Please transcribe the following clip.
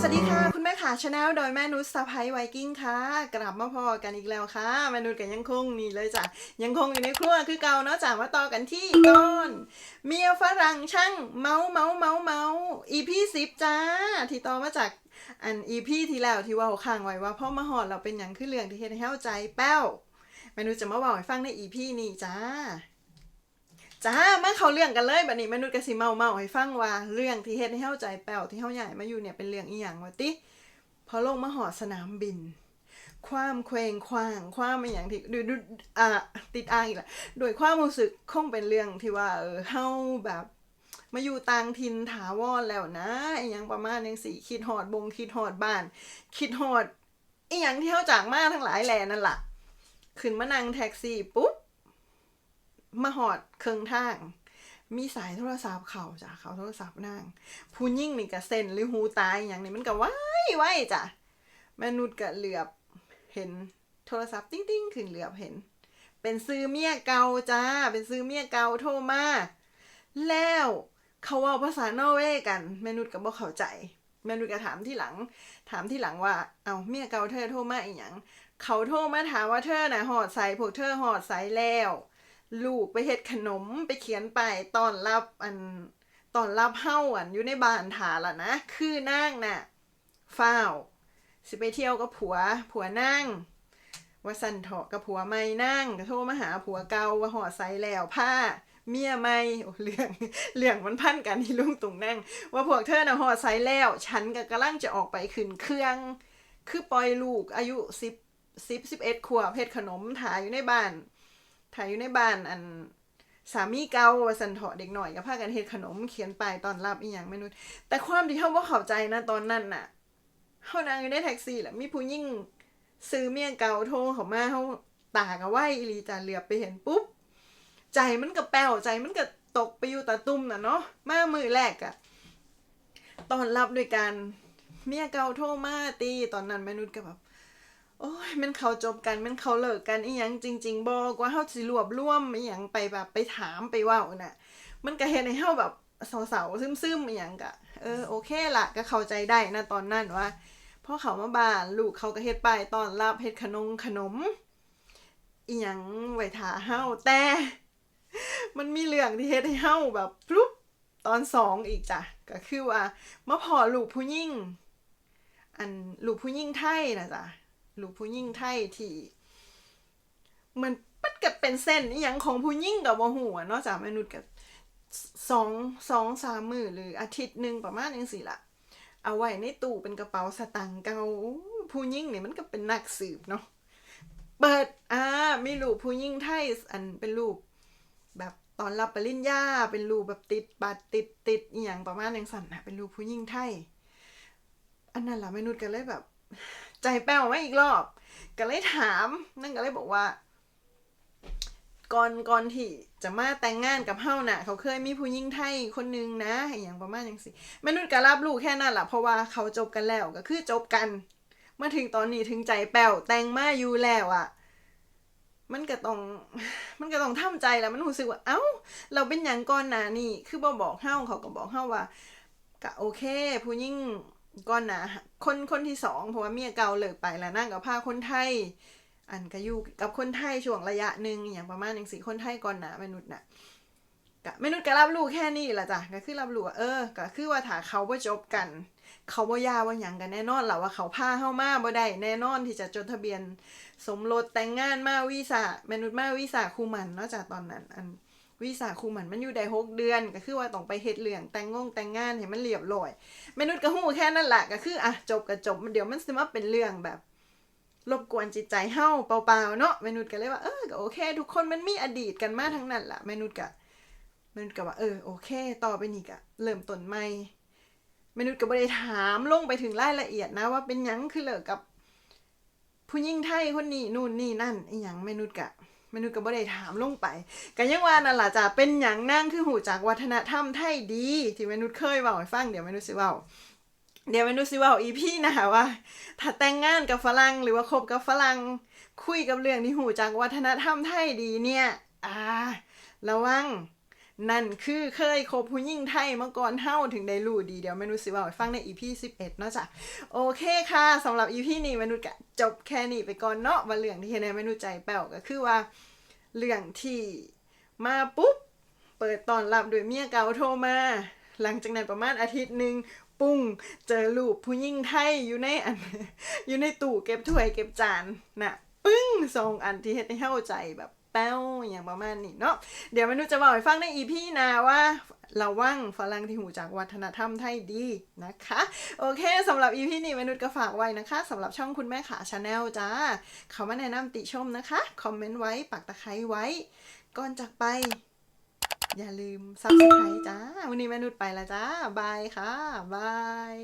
สวัสดีค่ะ คุณแม่ขาชาแนลโดยแม่นุชสะพ้ายไวกิ้งค่ะ กลับมาพอกันอีกแล้วค่ะแม่นุชกันยังคงนี่เลยจ้ะยังคงอยู่ในครัวคือเก่าเนาะจ้ะมาต่อกันที่ตอนเมียฝรั่งช่างเมาเมาเมาเมาอีพีสิบจ้า ที่ต่อมาจากอันอีพีที่แล้วที่ว่าค้างไว้ว่าพ่อมาหอดเราเป็นอย่างขึ้นเรื่องที่เฮ็ดให้เข้าใจแป้วแม่นุชจะมาบอกให้ฟังในอีพีนี้จ้า จ้ามาเข้าเรื่องกันเลยบัดนี้มนุษย์กสิเมาเมาให้ฟังว่าเรื่องที่เฮ็ดให้เข้าใจแป้วที่เฮาใหญ่มาอยู่เนี่ยเป็นเรื่องอีหยังวะติพอลงมาหอดสนามบิน ความเคว้งคว้าง ความอีหยังที่ดูดูอ่าติดอ่างอีกละโดยความรู้สึกคงเป็นเรื่องที่ว่าเออเฮาแบบมาอยู่ต่างถิ่นถาวรแล้วนะอีหยังประมาณจังสี่คิดฮอดบงคิดฮอดบ้าน คิดฮอดอีหยังที่เฮาจากมาทั้งหลายแหล่นั่นล่ะขึ้นมานั่งแท็กซี่ปุ๊บ มาหอดเครื่องทาง มีสายโทรศัพท์เขาจ้ะเขาโทรศัพท์นั่งผู้ยิ่งนี่ก็เซ็นหรือหูตายอย่างนี้มันก็ว้ไว้จ้ะมนุชก็เหลือบเห็นโทรศัพท์ติ้งติ้งขึ้นเหลือบเห็น เป็นซื้อเมียเก่าจ้า เป็นซื้อเมียเก่าโทรมาแล้วเขาเว่าภาษานอร์เวย์กันมนุชก็บ่เข้าใจมนุชก็ถามที่หลัง ถามที่หลังว่า เอาเมียเก่าเธอโทรมาอีหยังเขาโทรมาถามว่าเธอน่ะหอดใส่พวกเธอหอดใส่แล้ว ลูกไปเฮ็ดขนมไปเขียนไปตอนรับอันตอนรับเฮ้าอันอยู่ในบ้านถาละนะ คือนางน่ะฝ้าวสิไปเที่ยวกับผัวผัวนั่งว่าสันเถาะกับผัวไม่นั่งก็โทรมาหาผัวเก่าว่าห่อใส่แล้วผ้า เมียไม่โอ้เรื่องเรื่องมันพันกันที่ลุงตุงนั่ง ว่าพวกเธอน่ะห่อใส่แล้ว ฉันก็กำลังจะออกไปขึ้นเครื่อง คือปล่อยลูกอายุสิบสิบสิบเอ็ดขวบเฮ็ดขนมถาอยู่ในบ้าน ถ่ายอยู่ในบ้านอันสามีเก่าว่าสันเถาะเด็กหน่อยก็พากันเฮ็ดขนมเขียนป้ายตอนรับอีหยังไม่รู้แต่ความที่เขาว่าเข้าใจนะตอนนั้นน่ะเฮานั่งอยู่ในแท็กซี่แหละมีผู้หญิงซื้อเมียเก่าโทรเข้ามาเฮาตากะไหวอีหลีจ้าเหลือบไปเห็นปุ๊บ ใจมันก็แป้วใจมันก็ตกไปอยู่ตาตุ่มน่ะเนาะมามือแรกอะตอนรับด้วยการเมียเก่าโทรมาตีตอนนั้นแม่นุชก็แบบ โอ้ยมันเขาจบกันมันเขาเลิกกันอีหยังจริง ๆบอกว่าเฮาสิรวบร่วมอีหยังไปแบบไปถามไปว้าน่ะ มันก็เฮ็ดให้เฮาแบบเสาๆซึมๆอีหยังก็เออโอเคละก็เข้าใจได้นะตอนนั้นว่าพอเขามาบ้านลูกเขาก็เฮ็ดไปายตอนรับเฮ็ดขนมขนมอีหยังไว้ท่าเฮาแต่ มันมีเรื่องที่เฮ็ดให้เฮาแบบพลุบตอนสองอีกจ้ะก็คือว่ามาพอลูกผู้หญิงอันลูกผู้หญิงไทยนะจ้ะ ลูกผู้หญิงไทยที่มันปัดกับเป็นเส้นอย่างของผู้หญิงกับบ่หัวนาะจากมนุษย์กับสองสองสามมือหรืออาทิตย์หนึ่งประมาณนี้สิละเอาไว้ในตู้เป็นกระเป๋าสตางค์เก่าผู้หญิงเนี่ยมันก็เป็นนักสืบเนาะเปิดอ่ามีรูปผู้หญิงไทยอันเป็นรูป แบบตอนรับปริญญาเป็นรูปแบบติดบัตรติดติดอย่างประมาณอย่างสั่นนะเป็นรูปผู้หญิงไทย อันนั้นละมนุษย์ก็เลยแบบ ใจแป้วมาอีกรอบ ก็เลยถาม นั่นก็เลยบอกว่า ก่อนก่อนที่จะมาแต่งงานกับเฮาน่ะ เขาเคยมีผู้หญิงไทยคนนึงนะอย่างประมาณอย่างสิมนุษย์ก็รับรู้แค่นั้นแหละเพราะว่าเขาจบกันแล้วก็คือจบกันมาถึงตอนนี้ถึงใจแป้วแต่งมาอยู่แล้วอะ่ะมันก็ต้องมันก็ต้องทำใจแล้วมันรู้สึกว่าเอ้า เราเป็นอย่างก่อนหนานี่ คือบ่บอกเฮาเขาก็บอกเฮาว่าก็โอเค ผู้หญิง ก่อนนะคนคนที่สองเพราะว่าเมียเก่าเลิกไปแล้วนั่งกับพาคนไทย อันก็อยู่กับคนไทยช่วงระยะหนึ่งอย่างประมาณอย่างสี่คนไทยก่อนหนะมนุษย์น่ะกะมนุษย์ก็รับรู้แค่นี้ละจ้ะก็คือรับรู้เออก็คือว่าถ้าเขาบ่จบกัน เขาบ่ยาว่าหยังกันแน่นอนแหละว่าเขาพาเข้ามาบ่ได้แน่นอนที่จะจดทะเบียน สมรสแต่งงานมาวีซ่ามนุษย์มาวีซ่าคู่มันเนาะจากตอนนั้นอัน วีซ่าคู่มันมันอยู่ได้หกเดือน ก็คือว่าต้องไปเฮ็ดเรื่องแต่งงงแต่งงานให้มันเรียบร้อยมนุษย์ก็ฮู้แค่นั้นแหละก็คืออะจบก็จบเดี๋ยวมันสิมาเป็นเรื่องแบบรบกวนจิตใจเฮาเปล่าๆเนาะมนุษย์ก็เลยว่าเออก็โอเค ทุกคนมันมีอดีตกันมาทั้งนั้นแหละมนุษย์ก็มนุษย์ก็ว่าเออโอเค ต่อไปนี่ก็เริ่มต้นใหม่มนุษย์ก็บ่ได้ถามลงไปถึงรายละเอียดนะ ว่าเป็นยังคือเลิกกับผู้หญิงไทยคนนี้นู่นนี่นั่นอีหยังมนุษย์ก็ มนุษย์ก็บ่ได้ถามลงไปก็ยังว่านั่นล่ะจ้ะเป็นหยังนั่งคือหูจากวัฒนธรรมไทยดี ที่มนุษย์เคยเว้าให้ฟังเดี๋ยวมนุษย์สิเว้าเดี๋ยวมนุษย์สิเว้าอีพี่นะคะว่า ถ้าแต่งงานกับฝรั่งหรือว่าคบกับฝรั่งคุยกับเรื่องที่หูจากวัฒนธรรมไทยดีเนี่ย อ่า ระวัง นั่นคือเคยคบผู้หญิงไทยมาก่อนเฮาถึงได้รู้ดีเดี๋ยวเมนูสิว่าให้ฟังใน EP 11เอ็ดนาะจ้ะโอเคค่ะสำหรับ EP นี้เมนูกะจบแค่นี้ไปก่อนเนาะว่าเรื่องที่เฮ็ดให้เมนูใจแป้วก็คือว่า เรื่องที่มาปุ๊บ เปิดตอนรับโดวยเมียเก่าโทรมา หลังจากนั้นประมาณอาทิตย์หนึ่งปุ้งเจอรูปผู้หญิงไทยอยู่ในอัน อยู่ในตู้เก็บถ้วยเก็บจานน่ะ ปึ้งสองอันที่เฮ็ดให้เข้าใจแบบ ป้วอย่างประมาณนี้เนาะเดี๋ยวมนุษย์จะบอกให้ฟังในอีพีหนาว่าระวังฝรั่งที่หูจากวัฒนธรรมไทยดีนะคะ โอเคสำหรับอีพีนี้มนุษย์ก็ฝากไว้นะคะสำหรับช่องคุณแม่ขาชาแนลจ้าเขามาแนะนำติชมนะคะ คอมเมนต์ไว้ปักตะไคร้ไว้ ก่อนจากไป อย่าลืม subscribe จ้า วันนี้มนุชไปแล้วจ้า บายค่ะ บาย